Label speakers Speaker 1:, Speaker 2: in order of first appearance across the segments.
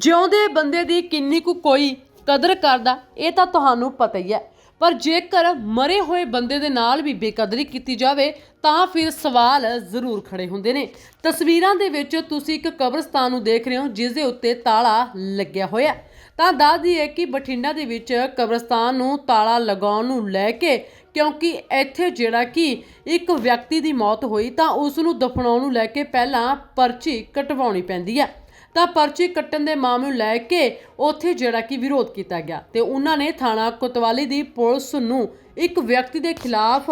Speaker 1: ਜਿਉਂਦੇ ਬੰਦੇ ਦੀ ਕਿੰਨੀ ਕੁ ਕੋਈ ਕਦਰ ਕਰਦਾ, ਇਹ ਤਾਂ ਤੁਹਾਨੂੰ ਪਤਾ ਹੀ ਹੈ। ਪਰ ਜੇਕਰ ਮਰੇ ਹੋਏ ਬੰਦੇ ਦੇ ਨਾਲ ਵੀ ਬੇਕਦਰੀ ਕੀਤੀ ਜਾਵੇ, ਤਾਂ ਫਿਰ ਸਵਾਲ ਜ਼ਰੂਰ ਖੜੇ ਹੁੰਦੇ ਨੇ। ਤਸਵੀਰਾਂ ਦੇ ਵਿੱਚ ਤੁਸੀਂ ਇੱਕ ਕਬਰਸਤਾਨ ਨੂੰ ਦੇਖ ਰਹੇ ਹੋ, ਜਿਸ ਦੇ ਉੱਤੇ ਤਾਲਾ ਲੱਗਿਆ ਹੋਇਆ ਤਾਂ ਦੱਸਦੀ ਹੈ ਕਿ ਬਠਿੰਡਾ ਦੇ ਵਿੱਚ ਕਬਰਸਤਾਨ ਨੂੰ ਤਾਲਾ ਲਗਾਉਣ ਨੂੰ ਲੈ ਕੇ, ਕਿਉਂਕਿ ਇੱਥੇ ਜਿਹੜਾ ਕਿ ਇੱਕ ਵਿਅਕਤੀ ਦੀ ਮੌਤ ਹੋਈ, ਤਾਂ ਉਸ ਨੂੰ ਦਫਨਾਉਣ ਨੂੰ ਲੈ ਕੇ ਪਹਿਲਾਂ ਪਰਚੀ ਕਟਵਾਉਣੀ ਪੈਂਦੀ ਹੈ। ਤਾਂ ਪਰਚੀ ਕੱਟਣ ਦੇ ਮਾਮਲੇ ਨੂੰ ਲੈ ਕੇ ਉੱਥੇ ਜਿਹੜਾ ਕਿ ਵਿਰੋਧ ਕੀਤਾ ਗਿਆ ਤੇ ਉਹਨਾਂ ਨੇ ਥਾਣਾ ਕੋਤਵਾਲੀ ਦੀ ਪੁਲਿਸ ਨੂੰ ਇੱਕ ਵਿਅਕਤੀ ਦੇ ਖਿਲਾਫ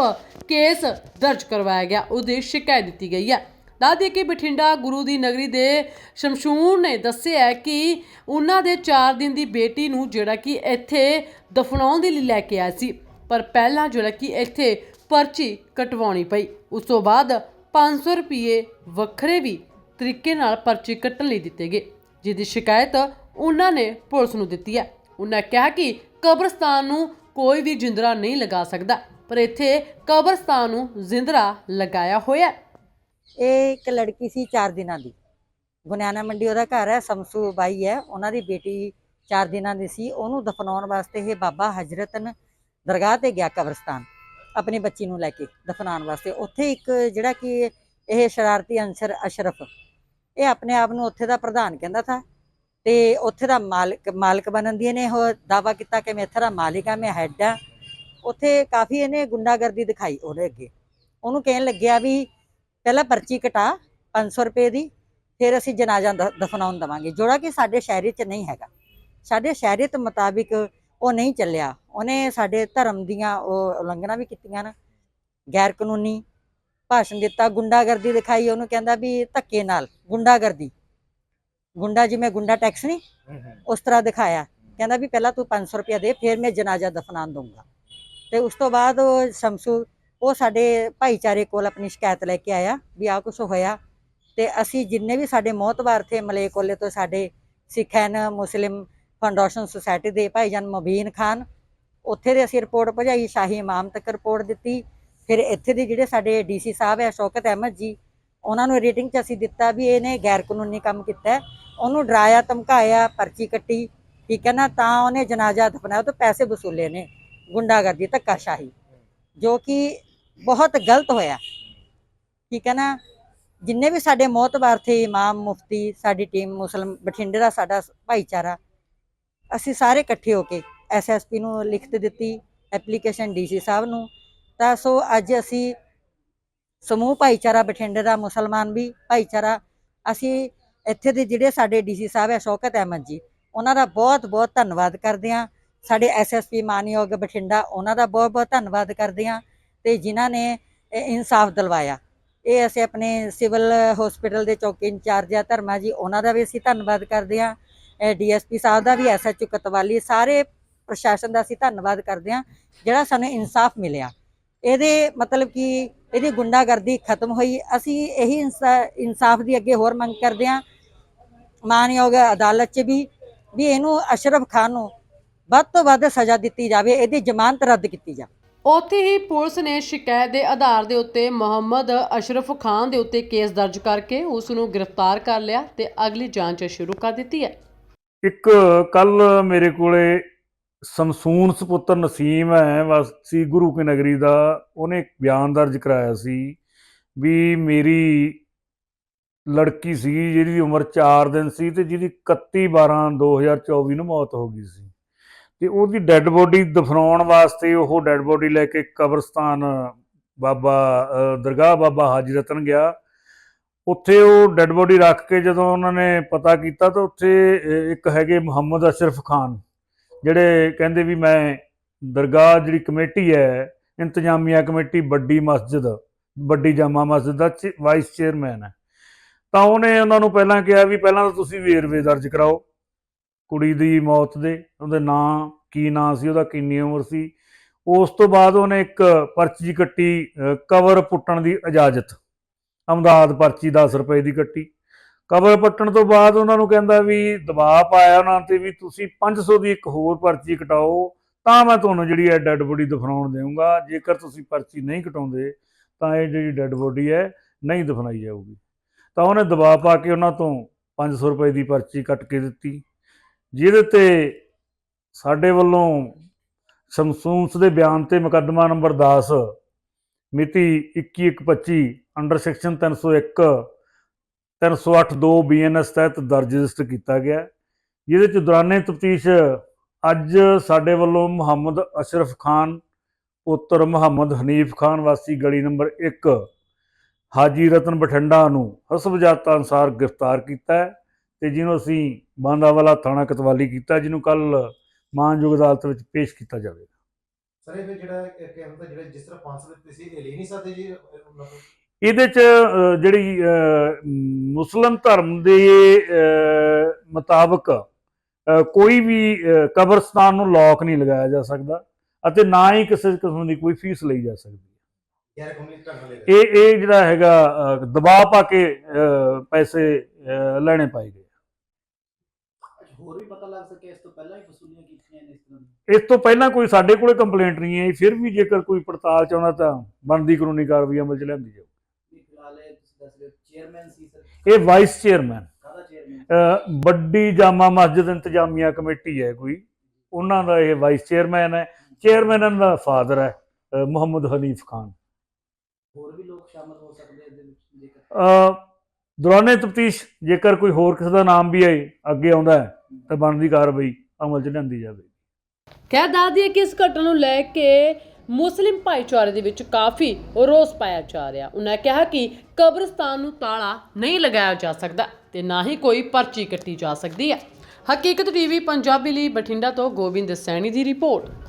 Speaker 1: ਕੇਸ ਦਰਜ ਕਰਵਾਇਆ ਗਿਆ, ਉਹਦੀ ਸ਼ਿਕਾਇਤ ਦਿੱਤੀ ਗਈ ਹੈ। ਦੱਸਦੇ ਕਿ ਬਠਿੰਡਾ ਗੁਰੂ ਦੀ ਨਗਰੀ ਦੇ ਸ਼ਮਸ਼ੂਨ ਨੇ ਦੱਸਿਆ ਹੈ ਕਿ ਉਹਨਾਂ ਦੇ 4 ਦਿਨ ਦੀ ਬੇਟੀ ਨੂੰ ਜਿਹੜਾ ਕਿ ਇੱਥੇ ਦਫਨਾਉਣ ਦੇ ਲਈ ਲੈ ਕੇ ਆਇਆ ਸੀ, ਪਰ ਪਹਿਲਾਂ ਜਿਹੜਾ ਕਿ ਇੱਥੇ ਪਰਚੀ ਕਟਵਾਉਣੀ ਪਈ। ਉਸ ਤੋਂ ਬਾਅਦ 500 ਰੁਪਏ ਵੱਖਰੇ ਵੀ ਤਰੀਕੇ ਨਾਲ ਪਰਚੀ ਕੱਟਣ ਲਈ ਦਿੱਤੇ ਗਏ, ਜਿਹਦੀ ਸ਼ਿਕਾਇਤ ਉਹਨਾਂ ਨੇ ਪੁਲਿਸ ਨੂੰ ਦਿੱਤੀ ਹੈ। ਉਹਨਾਂ ਕਿਹਾ ਕਿ ਕਬਰਸਤਾਨ ਨੂੰ ਕੋਈ ਵੀ ਜਿੰਦਰਾ ਨਹੀਂ ਲਗਾ ਸਕਦਾ, ਪਰ ਇੱਥੇ ਕਬਰਸਤਾਨ ਨੂੰ ਜਿੰਦਰਾ ਲਗਾਇਆ ਹੋਇਆ ਹੈ।
Speaker 2: ਇਹ ਇੱਕ ਲੜਕੀ ਸੀ 4 ਦਿਨਾਂ ਦੀ। ਗੁਨਿਆਣਾ ਮੰਡੀ ਉਹਦਾ ਘਰ ਹੈ, ਸਮਸੂ ਬਾਈ ਹੈ। ਉਹਨਾਂ ਦੀ ਬੇਟੀ 4 ਦਿਨਾਂ ਦੀ ਸੀ। ਉਹਨੂੰ ਦਫਨਾਉਣ ਵਾਸਤੇ ਇਹ ਬਾਬਾ ਹਜਰਤਨ ਦਰਗਾਹ ਤੇ ਗਿਆ ਕਬਰਸਤਾਨ, ਆਪਣੀ ਬੱਚੀ ਨੂੰ ਲੈ ਕੇ ਦਫਨਾਉਣ ਵਾਸਤੇ। ਉੱਥੇ ਇੱਕ ਜਿਹੜਾ ਕਿ ਇਹ ਸ਼ਰਾਰਤੀ ਅੰਸਰ ਅਸ਼ਰਫ ਇਹ ਆਪਣੇ ਆਪ ਨੂੰ ਉੱਥੇ ਦਾ ਪ੍ਰਧਾਨ ਕਹਿੰਦਾ ਥਾ। ਤੇ ਉੱਥੇ ਦਾ ਮਾਲਕ ਮਾਲਕ ਬਣਨ ਦੀ ਇਹਨੇ ਉਹ ਦਾਵਾ ਕੀਤਾ ਕਿ ਮੈਂ ਇੱਥੇ ਦਾ ਮਾਲਿਕ ਆ, ਮੈਂ ਹੈੱਡ ਆ। ਉੱਥੇ ਕਾਫੀ ਇਹਨੇ ਗੁੰਡਾਗਰਦੀ ਦਿਖਾਈ ਉਹਦੇ ਅੱਗੇ। ਉਹਨੂੰ ਕਹਿਣ ਲੱਗਿਆ ਵੀ ਪਹਿਲਾਂ ਪਰਚੀ ਕਟਾ 500 ਰੁਪਏ ਦੀ, ਫਿਰ ਅਸੀਂ ਜਨਾਜ਼ਾ ਦਫਨਾਉਣ ਦਵਾਂਗੇ। ਜਿਹੜਾ ਕਿ ਸਾਡੇ ਸ਼ਹਿਰੀ 'ਚ ਨਹੀਂ ਹੈਗਾ। ਸਾਡੇ ਸ਼ਹਿਰੀਅਤ ਮੁਤਾਬਿਕ ਉਹ ਨਹੀਂ ਚੱਲਿਆ। ਉਹਨੇ ਸਾਡੇ ਧਰਮ ਦੀਆਂ ਉਹ ਉਲੰਘਣਾ ਵੀ ਕੀਤੀਆਂ ਨਾ। ਗੈਰ ਕਾਨੂੰਨੀ ਭਾਸ਼ਣ ਦਿੱਤਾ ਗੁੰਡਾਗਰਦੀ ਦਿਖਾਈ ਉਹਨੂੰ ਕਹਿੰਦਾ ਵੀ ਧੱਕੇ ਨਾਲ ਗੁੰਡਾਗਰਦੀ। ਗੁੰਡਾ ਜਿਵੇਂ ਗੁੰਡਾ ਟੈਕਸ ਨਹੀਂ ਉਸ ਤਰ੍ਹਾਂ ਦਿਖਾਇਆ। ਕਹਿੰਦਾ ਵੀ ਪਹਿਲਾਂ ਤੂੰ 500 ਰੁਪਇਆ ਦੇ ਫਿਰ ਮੈਂ ਜਨਾਜ਼ਾ ਦਫਨਾਉਣ ਦਊਂਗਾ। ਤੇ ਉਸ ਤੋਂ ਬਾਅਦ ਉਹ ਸ਼ਮਸੂ ਉਹ ਸਾਡੇ ਭਾਈਚਾਰੇ ਕੋਲ ਆਪਣੀ ਸ਼ਿਕਾਇਤ ਲੈ ਕੇ ਆਇਆ ਵੀ ਆ ਕੁਝ ਹੋਇਆ। ਤੇ ਅਸੀਂ ਜਿੰਨੇ ਵੀ ਸਾਡੇ ਮੋਹਤਵਾਰ ਥੇ ਮਲੇਕੋਲੇ ਤੋਂ ਸਾਡੇ Sikh and Muslim foundation society ਦੇ ਭਾਈਜਾਨ ਮਬੀਨ ਖਾਨ ਉੱਥੇ ਦੇ ਅਸੀਂ ਰਿਪੋਰਟ ਭਜਾਈ ਸ਼ਾਹੀ ਇਮਾਮ ਤੱਕ ਰਿਪੋਰਟ ਦਿੱਤੀ। ਫਿਰ ਇੱਥੇ ਦੇ ਜਿਹੜੇ ਸਾਡੇ ਡੀਸੀ ਸਾਹਿਬ ਹੈ, ਸ਼ੌਕਤ ਅਹਿਮਦ ਜੀ, ਉਹਨਾਂ ਨੂੰ ਰੇਟਿੰਗ 'ਚ ਅਸੀਂ ਦਿੱਤਾ ਵੀ ਇਹਨੇ ਗੈਰ ਕਾਨੂੰਨੀ ਕੰਮ ਕੀਤਾ ਉਹਨੂੰ ਡਰਾਇਆ, ਧਮਕਾਇਆ, ਪਰਚੀ ਕੱਟੀ, ਠੀਕ ਹੈ ਨਾ, ਤਾਂ ਉਹਨੇ ਜਨਾਜ਼ਾ ਦਫਨਾਇਆ, ਉਹ ਤੋਂ ਪੈਸੇ ਵਸੂਲੇ ਨੇ, ਗੁੰਡਾਗਰਦੀ, ਧੱਕਾਸ਼ਾਹੀ, ਜੋ ਕਿ ਬਹੁਤ ਗਲਤ ਹੋਇਆ। ਠੀਕ ਹੈ ਨਾ, ਜਿੰਨੇ ਵੀ ਸਾਡੇ ਮੋਹਤਬਾਰ ਥੇ, ਇਮਾਮ, ਮੁਫਤੀ, ਸਾਡੀ ਟੀਮ ਮੁਸਲਮ, ਬਠਿੰਡੇ ਦਾ ਸਾਡਾ ਭਾਈਚਾਰਾ, ਅਸੀਂ ਸਾਰੇ ਇਕੱਠੇ ਹੋ ਕੇ ਐਸਐਸਪੀ ਨੂੰ ਲਿਖਤ ਦਿੱਤੀ, ਐਪਲੀਕੇਸ਼ਨ ਡੀਸੀ ਸਾਹਿਬ ਨੂੰ ਤਾਂ ਸੋ ਅੱਜ ਅਸੀਂ ਸਮੂਹ ਭਾਈਚਾਰਾ ਬਠਿੰਡੇ ਦਾ ਮੁਸਲਮਾਨ ਵੀ ਭਾਈਚਾਰਾ, ਅਸੀਂ ਇੱਥੇ ਦੇ ਜਿਹੜੇ ਸਾਡੇ ਡੀਸੀ ਸਾਹਿਬ ਹੈ ਸ਼ੌਕਤ ਅਹਿਮਦ ਜੀ, ਉਹਨਾਂ ਦਾ ਬਹੁਤ ਬਹੁਤ ਧੰਨਵਾਦ ਕਰਦੇ ਹਾਂ। ਸਾਡੇ ਐਸਐਸਪੀ ਮਾਨਯੋਗ ਬਠਿੰਡਾ, ਉਹਨਾਂ ਦਾ ਬਹੁਤ ਬਹੁਤ ਧੰਨਵਾਦ ਕਰਦੇ ਹਾਂ ਤੇ ਜਿਨ੍ਹਾਂ ਨੇ ਇਨਸਾਫ ਦਿਲਵਾਇਆ। ਇਹ ਅਸੀਂ ਆਪਣੇ ਸਿਵਲ ਹਸਪੀਟਲ ਦੇ ਚੌਕੀ ਇੰਚਾਰਜ ਆ ਧਰਮਾ ਜੀ, ਉਹਨਾਂ ਦਾ ਵੀ ਅਸੀਂ ਧੰਨਵਾਦ ਕਰਦੇ ਹਾਂ। ਡੀਐਸਪੀ ਸਾਹਿਬ ਦਾ ਵੀ ਐਸਐਚਓ ਕਤਵਾਲੀ, ਸਾਰੇ ਪ੍ਰਸ਼ਾਸਨ ਦਾ ਅਸੀਂ ਧੰਨਵਾਦ ਕਰਦੇ ਹਾਂ, ਜਿਹੜਾ ਸਾਨੂੰ ਇਨਸਾਫ ਮਿਲਿਆ। ਇਹਦੇ ਮਤਲਬ ਕਿ ਇਹਦੀ ਗੁੰਡਾਗਰਦੀ ਖਤਮ ਹੋਈ। ਅਸੀਂ ਇਹੀ ਇਨਸਾ- ਇਨਸਾਫ ਦੀ ਅੱਗੇ ਹੋਰ ਮੰਗ ਕਰਦੇ ਹਾਂ। ਮਾਨਯੋਗ ਅਦਾਲਤ 'ਚ ਵੀ ਵੀ ਇਹਨੂੰ ਅਸ਼ਰਫ ਖਾਨ ਨੂੰ ਵੱਧ ਤੋਂ ਵੱਧ ਸਜ਼ਾ ਦਿੱਤੀ ਜਾਵੇ ਇਹਦੀ ਜ਼ਮਾਨਤ ਰੱਦ ਕੀਤੀ ਜਾਵੇ।
Speaker 1: ਉੱਥੇ ਹੀ ਪੁਲਿਸ ਨੇ ਸ਼ਿਕਾਇਤ ਦੇ ਆਧਾਰ ਦੇ ਉੱਤੇ ਮੁਹੰਮਦ ਅਸ਼ਰਫ ਖਾਨ ਦੇ ਉੱਤੇ ਕੇਸ ਦਰਜ ਕਰਕੇ ਉਸ ਨੂੰ ਗ੍ਰਿਫਤਾਰ ਕਰ ਲਿਆ ਤੇ ਅਗਲੀ ਜਾਂਚ ਸ਼ੁਰੂ ਕਰ ਦਿੱਤੀ ਹੈ।
Speaker 3: ਇੱਕ ਕੱਲ ਮੇਰੇ ਕੋਲੇ ਸਮਸੂਨ ਸੁਪੁੱਤਰ ਨਸੀਮ ਹੈ, ਵਾਸੀ ਗੁਰੂ ਕੀ ਨਗਰੀ ਦਾ, ਉਹਨੇ ਬਿਆਨ ਦਰਜ ਕਰਾਇਆ ਸੀ ਵੀ ਮੇਰੀ ਲੜਕੀ ਸੀ, ਜਿਹਦੀ ਉਮਰ 4 ਦਿਨ ਸੀ ਤੇ ਜਿਹਦੀ 31 12 2024 ਨੂੰ ਮੌਤ ਹੋ ਗਈ ਸੀ। ਤੇ ਉਹਦੀ ਡੈੱਡ ਬੋਡੀ ਦਫਨਾਉਣ ਵਾਸਤੇ ਉਹ ਡੈੱਡ ਬੋਡੀ ਲੈ ਕੇ ਕਬਰਸਤਾਨ ਬਾਬਾ ਦਰਗਾਹ ਬਾਬਾ ਹਾਜੀ ਰਤਨ ਗਿਆ। ਉੱਥੇ ਉਹ ਡੈੱਡ ਬੋਡੀ ਰੱਖ ਕੇ ਜਦੋਂ ਉਹਨਾਂ ਨੇ ਪਤਾ ਕੀਤਾ ਤਾਂ ਉੱਥੇ ਇੱਕ ਹੈਗੇ ਮੁਹੰਮਦ ਅਸ਼ਰਫ ਖਾਨ। ਜਿਹੜੇ ਕਹਿੰਦੇ ਵੀ ਮੈਂ ਦਰਗਾਹ ਜਿਹੜੀ ਕਮੇਟੀ ਹੈ, ਇੰਤਜ਼ਾਮੀਆ ਕਮੇਟੀ, ਵੱਡੀ ਮਸਜਿਦ, ਵੱਡੀ ਜਾਮਾ ਮਸਜਿਦ ਦਾ ਚ- ਵਾਈਸ ਚੇਅਰਮੈਨ ਹੈ। ਤਾਂ ਉਹਨੇ ਉਹਨਾਂ ਨੂੰ ਪਹਿਲਾਂ ਕਿਹਾ ਵੀ ਪਹਿਲਾਂ ਤਾਂ ਤੁਸੀਂ ਵੇਰਵੇ ਦਰਜ ਕਰਾਓ, ਕੁੜੀ ਦੀ ਮੌਤ ਦੇ, ਉਹਦੇ ਨਾਂ, ਕੀ ਨਾਂ ਸੀ, ਉਹਦਾ ਕਿੰਨੀ ਉਮਰ ਸੀ। ਉਸ ਤੋਂ ਬਾਅਦ ਉਹਨੇ ਇੱਕ ਪਰਚੀ ਕੱਟੀ ਕਵਰ ਪੁੱਟਣ ਦੀ ਇਜਾਜ਼ਤ। ਅਮਦਾਦ ਪਰਚੀ 10 ਰੁਪਏ ਦੀ ਕੱਟੀ। ਕਬਰ ਪੱਟਣ ਤੋਂ ਬਾਅਦ ਉਹਨਾਂ ਨੂੰ ਕਹਿੰਦਾ ਵੀ ਦਬਾਅ ਪਾਇਆ ਉਹਨਾਂ ਤੇ ਵੀ ਤੁਸੀਂ 500 ਦੀ ਇੱਕ ਹੋਰ ਪਰਚੀ ਕਟਾਓ, ਤਾਂ ਮੈਂ ਤੁਹਾਨੂੰ ਜਿਹੜੀ ਹੈ ਡੈੱਡ ਬੋਡੀ ਦਫਨਾਉਣ ਦੇਵਾਂਗਾ ਜੇਕਰ ਤੁਸੀਂ ਪਰਚੀ ਨਹੀਂ ਕਟਾਉਂਦੇ, ਤਾਂ ਇਹ ਜਿਹੜੀ ਡੈੱਡ ਬੋਡੀ ਹੈ ਨਹੀਂ ਦਫਨਾਈ ਜਾਊਗੀ। ਤਾਂ ਉਹਨੇ ਦਬਾਅ ਪਾ ਕੇ ਉਹਨਾਂ ਤੋਂ 500 ਰੁਪਏ ਦੀ ਪਰਚੀ ਕੱਟ ਕੇ ਦਿੱਤੀ। ਜਿਹਦੇ ਤੇ ਸਾਡੇ ਵੱਲੋਂ ਸ਼ਮਸੂਨਸ ਦੇ ਬਿਆਨ ਤੇ ਮੁਕੱਦਮਾ ਨੰਬਰ 10 ਮਿਤੀ 2125 ਅੰਡਰ ਸੈਕਸ਼ਨ 301 308 2 ਬੀਐਨਐਸ ਤਹਿਤ ਦਰਜ ਰਜਿਸਟਰ ਕੀਤਾ ਗਿਆ ਜਿਹਦੇ ਚ ਦੌਰਾਨੇ ਤਫਤੀਸ਼, ਅੱਜ ਸਾਡੇ ਵੱਲੋਂ ਮੁਹੰਮਦ ਅਸ਼ਰਫ ਖਾਨ, ਪੁੱਤਰ ਮੁਹੰਮਦ ਹਨੀਫ ਖਾਨ, ਵਾਸੀ ਗਲੀ ਨੰਬਰ 1 ਹਾਜੀ ਰਤਨ ਬਠਿੰਡਾ ਨੂੰ ਹਸਬ ਜਾਤਾਂ ਅਨੁਸਾਰ ਗ੍ਰਿਫਤਾਰ ਕੀਤਾ ਹੈ ਤੇ ਜਿਹਨੂੰ ਅਸੀਂ ਬਾਂਦਾਵਾਲਾ ਥਾਣਾ ਕਤਵਾਲੀ ਕੀਤਾ, ਜਿਹਨੂੰ ਕੱਲ ਮਾਨਯੋਗ ਅਦਾਲਤ ਵਿੱਚ ਪੇਸ਼ ਕੀਤਾ ਜਾਵੇਗਾ।
Speaker 4: ਸਰ, ਇਹ ਜਿਹੜਾ ਕਹਿੰਦਾ ਜਿਹੜਾ ਜਿਸ ਤਰ੍ਹਾਂ ਫਾਂਸੀ ਦਿੱਤੀ ਸੀ ਇਹ ਲੈ ਨਹੀਂ ਸਕਦੇ ਜੀ
Speaker 3: ਇਹਦੇ ਚ ਜਿਹੜੀ ਮੁਸਲਮ ਧਰਮ ਦੇ ਮੁਤਾਬਕ ਕੋਈ ਵੀ ਕਬਰਸਤਾਨ ਨੂੰ ਲੋਕ ਨਹੀਂ ਲਗਾਇਆ ਜਾ ਸਕਦਾ ਅਤੇ ਨਾ ਹੀ ਕਿਸੇ ਕਿਸਮ ਦੀ ਕੋਈ ਫੀਸ ਲਈ ਜਾ ਸਕਦੀ
Speaker 4: ਲੈ
Speaker 3: ਇਹ ਇਹ ਜਿਹੜਾ ਹੈਗਾ ਦਬਾਅ ਪਾ ਕੇ ਪੈਸੇ ਲੈਣੇ ਪਾਏ ਗਏ।
Speaker 5: ਹੋਰ ਵੀ ਪਤਾ ਲੱਗ ਸਕੇ ਇਸ ਤੋਂ ਪਹਿਲਾਂ ਹੀ ਵਸੂਲੀਆਂ ਕੀਤੀਆਂ ਨੇ ਇਸ ਤਰ੍ਹਾਂ ਦੀਆਂ?
Speaker 3: ਇਸ ਤੋਂ ਪਹਿਲਾਂ ਕੋਈ ਸਾਡੇ ਕੋਲੇ ਕੰਪਲੇਂਟ ਨਹੀਂ ਆਈ ਫਿਰ ਵੀ ਜੇਕਰ ਕੋਈ ਪੜਤਾਲ ਚਾਹੁੰਦਾ ਤਾਂ ਬਣਦੀ ਕਾਨੂੰਨੀ ਕਾਰਵਾਈ ਅਮਲ ਚ ਲਿਆਂਦੀ ਜਾਊ
Speaker 5: ਵੀ ਫਿਲਹਾਲ ਇਹ ਤੁਸੀਂ ਦੱਸ ਰਹੇ ਹੋ ਚੇਅਰਮੈਨ ਸੀ ਸਰ।
Speaker 3: ਇਹ ਵਾਈਸ ਚੇਅਰਮੈਨ।
Speaker 5: ਕਾਹਦਾ ਚੇਅਰਮੈਨ?
Speaker 3: ਅ, ਵੱਡੀ ਜਾਮਾ ਮਸਜਿਦ ਇੰਤਜ਼ਾਮੀਆ ਕਮੇਟੀ ਹੈ ਕੋਈ। ਉਹਨਾਂ ਦਾ ਇਹ ਵਾਈਸ ਚੇਅਰਮੈਨ ਹੈ। ਚੇਅਰਮੈਨ ਦਾ ਫਾਦਰ ਹੈ ਮੁਹੰਮਦ ਹਨੀਫ ਖਾਨ।
Speaker 5: ਹੋਰ ਵੀ ਲੋਕ ਸ਼ਾਮਲ ਹੋ ਸਕਦੇ ਇਹਦੇ ਵਿੱਚ ਜੇਕਰ?
Speaker 3: ਅ, ਦੌਰਾਨੇ ਤਫਤੀਸ਼ ਜੇਕਰ ਕੋਈ ਹੋਰ ਕਿਸੇ ਦਾ ਨਾਮ ਵੀ ਆਏ ਅੱਗੇ ਆਉਂਦਾ ਹੈ ਤਾਂ ਬਣਦੀ ਕਾਰਵਾਈ ਅਮਲ ਚ ਲਿਆਂਦੀ ਜਾਵੇ
Speaker 1: ਕਹਿ ਦੱਸ ਦਈਏ ਕਿ ਇਸ ਘਟਨਾ ਨੂੰ ਲੈ ਕੇ ਮੁਸਲਿਮ ਭਾਈਚਾਰੇ ਦੇ ਵਿੱਚ ਕਾਫੀ ਰੋਸ ਪਾਇਆ ਜਾ ਰਿਹਾ। ਉਹਨਾਂ ਕਿਹਾ ਕਿ ਕਬਰਸਤਾਨ ਨੂੰ ਤਾਲਾ ਨਹੀਂ ਲਗਾਇਆ ਜਾ ਸਕਦਾ ਤੇ ਨਾ ਹੀ ਕੋਈ ਪਰਚੀ ਕੱਟੀ ਜਾ ਸਕਦੀ ਹੈ। ਹਕੀਕਤ ਟੀਵੀ ਪੰਜਾਬੀ ਲਈ ਬਠਿੰਡਾ ਤੋਂ ਗੋਬਿੰਦ ਸੈਣੀ ਦੀ ਰਿਪੋਰਟ।